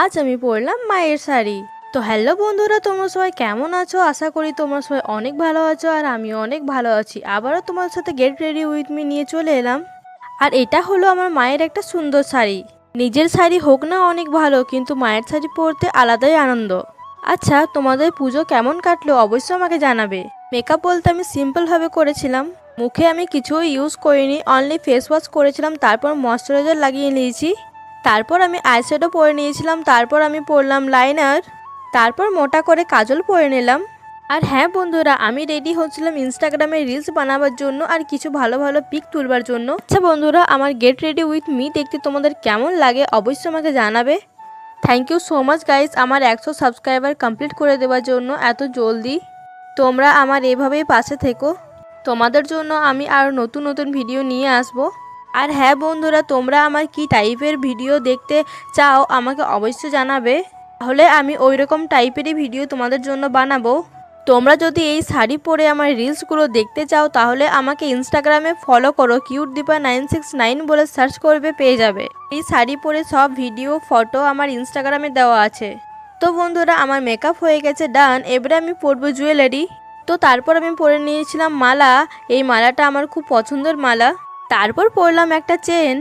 আজ আমি পরলাম মায়ের শাড়ি। তো হ্যালো বন্ধুরা, তোমরা সবাই কেমন আছো? আশা করি তোমরা সবাই অনেক ভালো আছো আর আমিও অনেক ভালো আছি। আবারও তোমার সাথে গেট রেডি উইথ মি নিয়ে চলে এলাম। আর এটা হলো আমার মায়ের একটা সুন্দর শাড়ি। নিজের শাড়ি হোক না অনেক ভালো, কিন্তু মায়ের শাড়ি পরতে আলাদাই আনন্দ। আচ্ছা তোমাদের পুজো কেমন কাটলো অবশ্যই আমাকে জানাবে। মেকআপ বলতে আমি সিম্পলভাবে করেছিলাম। মুখে আমি কিছুই ইউজ করিনি অনলি ফেস ওয়াশ করেছিলাম, তারপর ময়শ্চারাইজার লাগিয়ে নিয়েছি। তারপর আমি আইশ্যাডো পরে নিয়েছিলাম, তারপর আমি পরলাম লাইনার তারপর মোটা করে কাজল পরে নিলাম। আর হ্যাঁ বন্ধুরা, আমি রেডি হচ্ছিলাম ইনস্টাগ্রামে রিলস বানাবার জন্য আর কিছু ভালো ভালো পিক তুলবার জন্য। আচ্ছা বন্ধুরা, আমার গেট রেডি উইথ মি দেখতে তোমাদের কেমন লাগে অবশ্যই আমাকে জানাবে। Thank you so much guys আমার একশো সাবস্ক্রাইবার কমপ্লিট করে দেওয়ার জন্য এত জলদি। তোমরা আমার এভাবেই পাশে থেকো। তোমাদের জন্য আমি আরও নতুন নতুন ভিডিও নিয়ে আসব। আর হ্যাঁ বন্ধুরা, তোমরা আমার কি টাইপের ভিডিও দেখতে চাও আমাকে অবশ্যই জানাবে। তাহলে আমি ওই রকম টাইপেরই ভিডিও তোমাদের জন্য বানাবো। তোমরা যদি এই শাড়ি পরে আমার রিলসগুলো দেখতে চাও, তাহলে আমাকে ইনস্টাগ্রামে ফলো করো। Cute Deepa nine six nine বলে সার্চ করবে, পেয়ে যাবে। এই শাড়ি পরে সব ভিডিও ফটো আমার ইনস্টাগ্রামে দেওয়া আছে। তো বন্ধুরা, আমার মেকআপ হয়ে গেছে ডান এবারে আমি পরবো জুয়েলারি তো তারপর আমি পরে নিয়েছিলাম মালা। এই মালাটা আমার খুব পছন্দের মালা। তারপর পরলাম একটা চেন।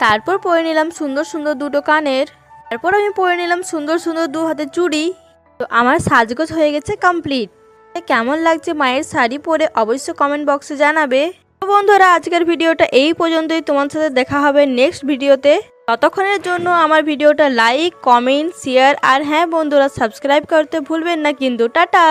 তারপর পরে নিলাম সুন্দর সুন্দর দুটো কানের। তারপর আমি পরে নিলাম সুন্দর সুন্দর দু হাতে চুড়ি। তো আমার সাজগোজ হয়ে গেছে কমপ্লিট কেমন লাগছে মায়ের শাড়ি পরে অবশ্যই কমেন্ট বক্সে জানাবে। তো বন্ধুরা, আজকের ভিডিওটা এই পর্যন্তই। তোমার সাথে দেখা হবে নেক্সট ভিডিওতে। ততক্ষণের জন্য আমার ভিডিওটা লাইক কমেন্ট শেয়ার আর হ্যাঁ বন্ধুরা সাবস্ক্রাইব করতে ভুলবেন না কিন্তু। টাটা!